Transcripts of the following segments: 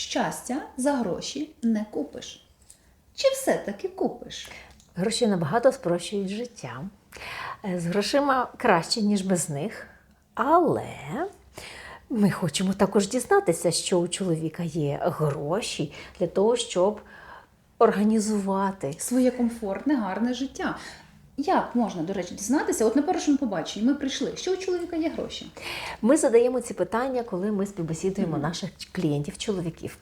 щастя за гроші не купиш. Чи все-таки купиш? Гроші набагато спрощують життя. Е, З грошима краще, ніж без них. Але ми хочемо також дізнатися, що у чоловіка є гроші для того, щоб організувати. Своє комфортне, гарне життя. Як можна, до речі, дізнатися? От на першому побаченні ми прийшли, що у чоловіка є гроші. Ми задаємо ці питання, коли ми співбесідуємо наших клієнтів, чоловіків.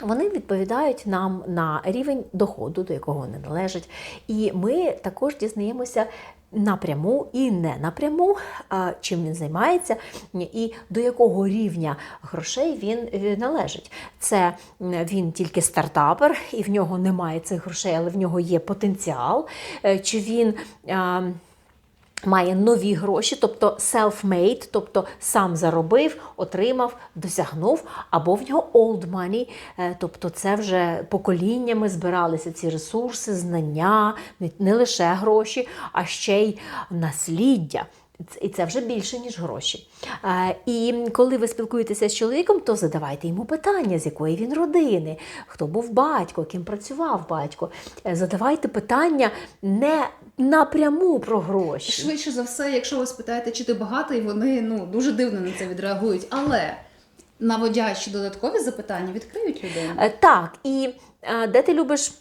Вони відповідають нам на рівень доходу, до якого вони належать. І ми також дізнаємося напряму і не напряму, чим він займається, і до якого рівня грошей він е, належить. Це він тільки стартапер, і в нього немає цих грошей, але в нього є потенціал. Е, Чи він. Має нові гроші, тобто self-made, тобто сам заробив, отримав, досягнув, або в нього old money, е, тобто це вже поколіннями збиралися ці ресурси, знання, не лише гроші, а ще й насліддя. І це вже більше, ніж гроші. І коли ви спілкуєтеся з чоловіком, то задавайте йому питання, з якої він родини, хто був батько, ким працював батько. Е, Задавайте питання не напряму про гроші. Швидше за все, якщо ви спитаєте, чи ти багатий, вони ну дуже дивно на це відреагують. Але наводячи додаткові запитання, відкриють людину. Е, Так, і е, де ти любиш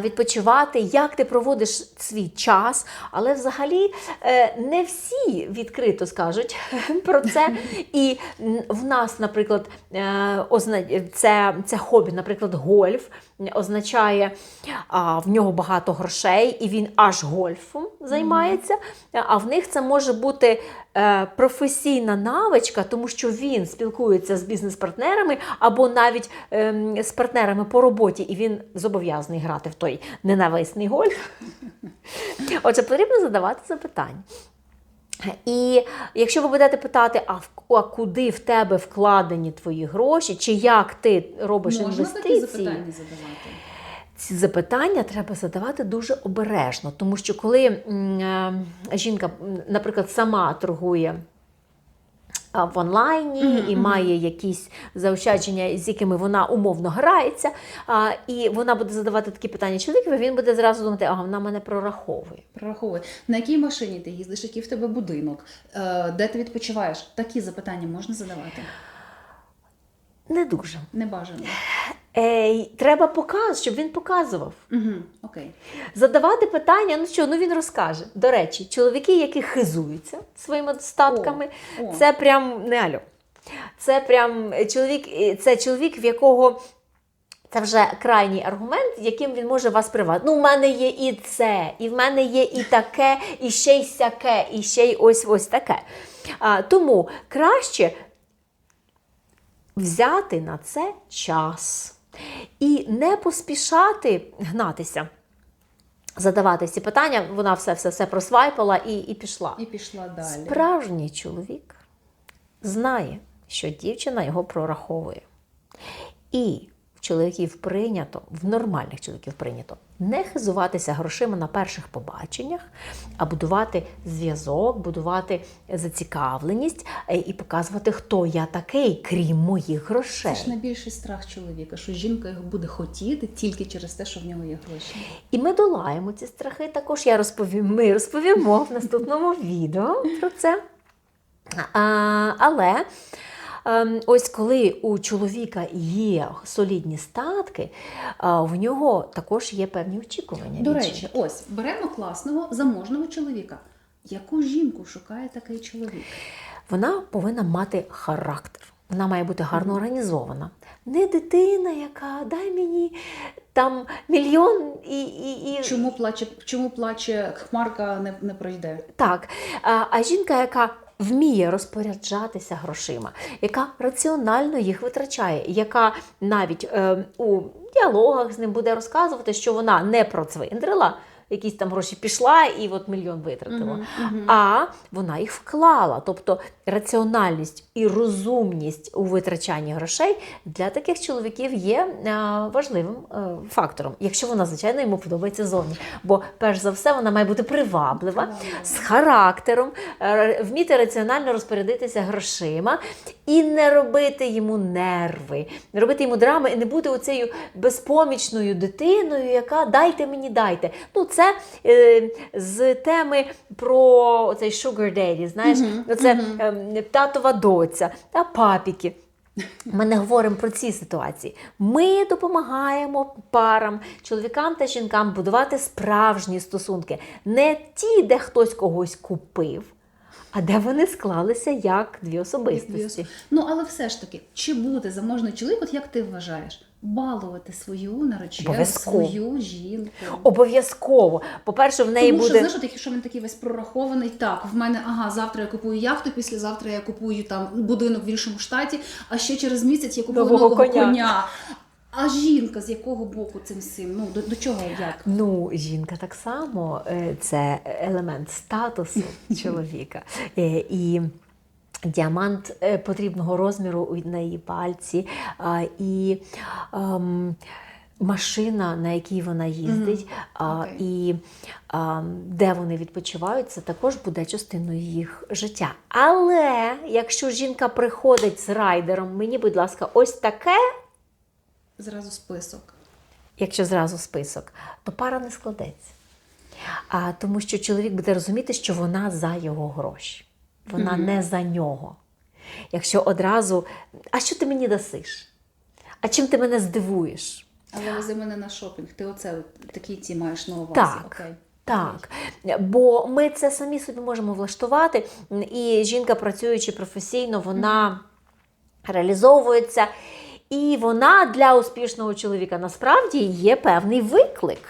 відпочивати, як ти проводиш свій час, але взагалі е, не всі відкрито скажуть про це. І в нас, наприклад, е, це, це хобі, наприклад, гольф означає, а, в нього багато грошей, і він аж гольфом займається. А в них це може бути е, професійна навичка, тому що він спілкується з бізнес-партнерами або навіть ем, з партнерами по роботі, і він зобов'язаний грати в той ненависний гольф. Отже, потрібно задавати запитання. І якщо ви будете питати, а, в- а куди в тебе вкладені твої гроші, чи як ти робиш Можна такі запитання задавати? Ці запитання треба задавати дуже обережно, тому що коли м, е, жінка, наприклад, сама торгує в онлайні і має якісь заощадження, з якими вона умовно грається, а, і вона буде задавати такі питання чоловікові, він буде зразу думати, ага, вона мене прораховує. Прораховує. на якій машині ти їздиш, який в тебе будинок, е, де ти відпочиваєш. Такі запитання можна задавати. Не дуже. Небажано. Е, треба показувати, щоб він показував. Угу, окей. Задавати питання, ну що, ну він розкаже. До речі, чоловіки, які хизуються своїми достатками, О, о. це прям не альо. Це прям чоловік, це чоловік, в якого це вже крайній аргумент, яким він може вас привати. Ну, в мене є і це, і в мене є і таке, і ще й сяке, і ще й ось ось таке. А, тому краще взяти на це час і не поспішати гнатися. Задавати ці питання, вона все все все просвайпала і, і пішла. І пішла далі. Справжній чоловік знає, що дівчина його прораховує. І чоловіків прийнято, в нормальних чоловіків прийнято не хизуватися грошима на перших побаченнях, а будувати зв'язок, будувати зацікавленість е, і показувати, хто я такий, крім моїх грошей. Це ж найбільший страх чоловіка, що жінка його буде хотіти тільки через те, що в нього є гроші. І ми долаємо ці страхи також. Я розповім, ми розповімо в наступному відео про це. А, але ось коли у чоловіка є солідні статки, а, в нього також є певні очікування. До речі, ось беремо класного заможного чоловіка. Яку жінку шукає такий чоловік? вона повинна мати характер. Вона має бути гарно організована. Не дитина, яка дай мені там мільйон і. і, і... Чому плаче, чому плаче хмарка не, не пройде? Так, а, а жінка, яка вміє розпоряджатися грошима, яка раціонально їх витрачає, яка навіть е, у діалогах з ним буде розказувати, що вона не процвиндрила, якісь там гроші пішла і от мільйон витратила. Мгм, мгм. А вона їх вклала. Тобто раціональність і розумність у витрачанні грошей для таких чоловіків є е, важливим е, фактором, якщо вона, звичайно, йому подобається зовні. Бо, перш за все, вона має бути приваблива, з характером, е, вміти раціонально розпорядитися грошима і не робити йому нерви, не робити йому драми і не бути оцею безпомічною дитиною, яка дайте мені, дайте. Ну, це е, з теми про цей sugar daddy, знаєш, Мгм, оце мгм. е, татова доця та папіки. Ми не говоримо про ці ситуації. Ми допомагаємо парам, чоловікам та жінкам будувати справжні стосунки. Не ті, де хтось когось купив, а де вони склалися як дві особистості. Ну, але все ж таки, чи буде заможний чоловік, от як ти вважаєш, балувати свою наречену, свою жінку? Обов'язково. По-перше, в неї Тому що, буде. знаєш, якщо він такий весь прорахований, так, в мене, ага, завтра я купую яхту, післязавтра я купую там будинок в іншому штаті, а ще через місяць я купую Нового нового, коня. коня. А жінка з якого боку цим всім? Ну, до, до чого як? Ну, жінка так само е, це елемент статусу чоловіка. Е, І діамант е, потрібного розміру на її пальці, і ем, машина, на якій вона їздить, а, Окей. і а, де вони відпочивають, це також буде частиною їх життя. Але якщо жінка приходить з райдером, мені, будь ласка, ось таке Зразу список. якщо зразу список, то пара не складеться. А, тому що чоловік буде розуміти, що вона за його гроші, вона Мгм. не за нього. Якщо одразу, а що ти мені дасиш? А чим ти мене здивуєш? Але вези мене на шопінг. Ти оце такі ці маєш на увазі. Так. Окей. Так, бо ми це самі собі можемо влаштувати, і жінка, працюючи професійно, вона реалізовується. І вона для успішного чоловіка насправді є певний виклик.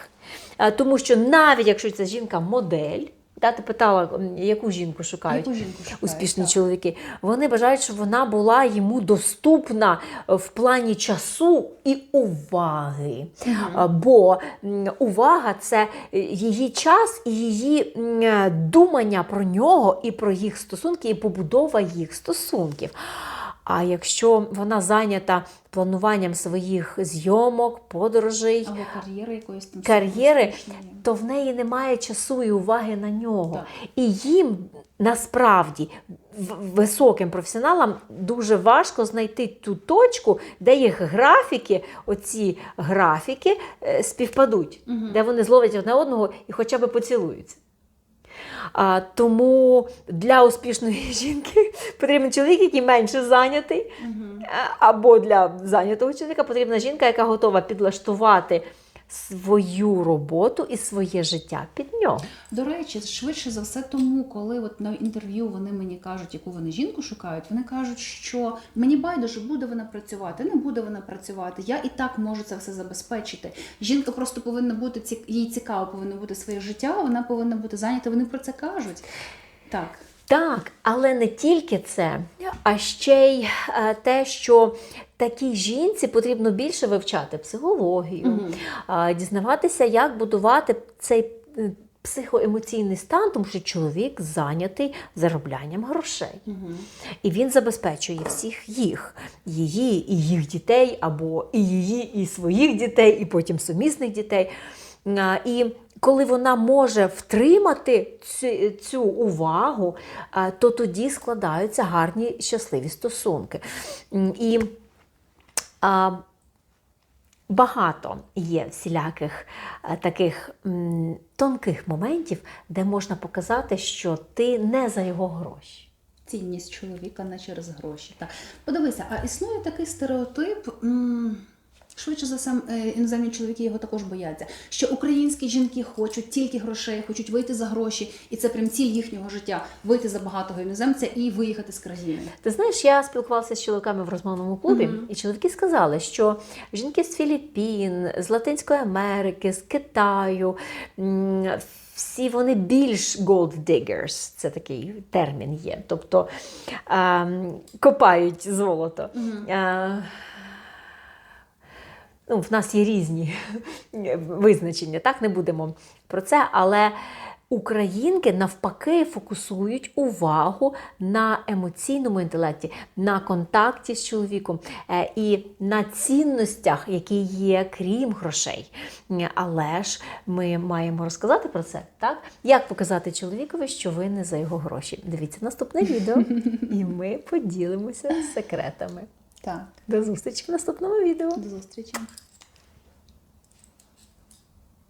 Е, Тому що навіть якщо ця жінка модель, да, ти питала, яку жінку шукають Яку жінку шукають, успішні так. чоловіки, вони бажають, щоб вона була йому доступна в плані часу і уваги. Угу. Бо увага це е, її час і її е, думання про нього і про їх стосунки, і побудова їх стосунків. А якщо вона зайнята плануванням своїх зйомок, подорожей, Або кар'єри якоїсь там кар'єри, то в неї немає часу і уваги на нього. Так. І їм насправді високим професіоналам дуже важко знайти ту точку, де їх графіки, оці графіки е, співпадуть, Мгм. де вони зловлять одне одного і хоча б поцілуються. А, тому для успішної жінки потрібен чоловік, який менше зайнятий, або для зайнятого чоловіка потрібна жінка, яка готова підлаштувати свою роботу і своє життя під нього. До речі, швидше за все, тому коли от на інтерв'ю вони мені кажуть, яку вони жінку шукають, вони кажуть, що мені байдуже, буде вона працювати, не буде вона працювати. Я і так можу це все забезпечити. Жінка просто повинна бути їй цікаво, повинно бути своє життя, вона повинна бути зайнята. Вони про це кажуть. Так. Так, але не тільки це, а ще й е, те, що такій жінці потрібно більше вивчати психологію, а, дізнаватися, як будувати цей е, психоемоційний стан, тому що чоловік зайнятий зароблянням грошей. Угу. І він забезпечує всіх їх, її і їх дітей, або і її, і своїх дітей, і потім сумісних дітей. І коли вона може втримати цю, цю увагу, то тоді складаються гарні щасливі стосунки. І багато є всіляких е, таких тонких моментів, де можна показати, що ти не за його гроші. Цінність чоловіка не через гроші. Так. Подивися, а існує такий стереотип. Швидше за все, е, іноземні чоловіки його також бояться, що українські жінки хочуть тільки грошей, хочуть вийти за гроші, і це прям ціль їхнього життя вийти за багатого іноземця і виїхати з країни. Ти знаєш, я спілкувалася з чоловіками в розмовному клубі, Мгм. і чоловіки сказали, що жінки з Філіппін, з Латинської Америки, з Китаю, всі вони більш gold diggers, це такий термін є. Тобто ем, копають золото. Мгм. Е, ну, в нас є різні визначення, так не будемо про це, але. Українки навпаки фокусують увагу на емоційному інтелекті, на контакті з чоловіком е, і на цінностях, які є крім грошей. Але ж ми маємо розказати про це, так? Як показати чоловікові, що ви не за його гроші? Дивіться наступне відео, і ми поділимося секретами. Так, До зустрічі в наступному відео. до зустрічі.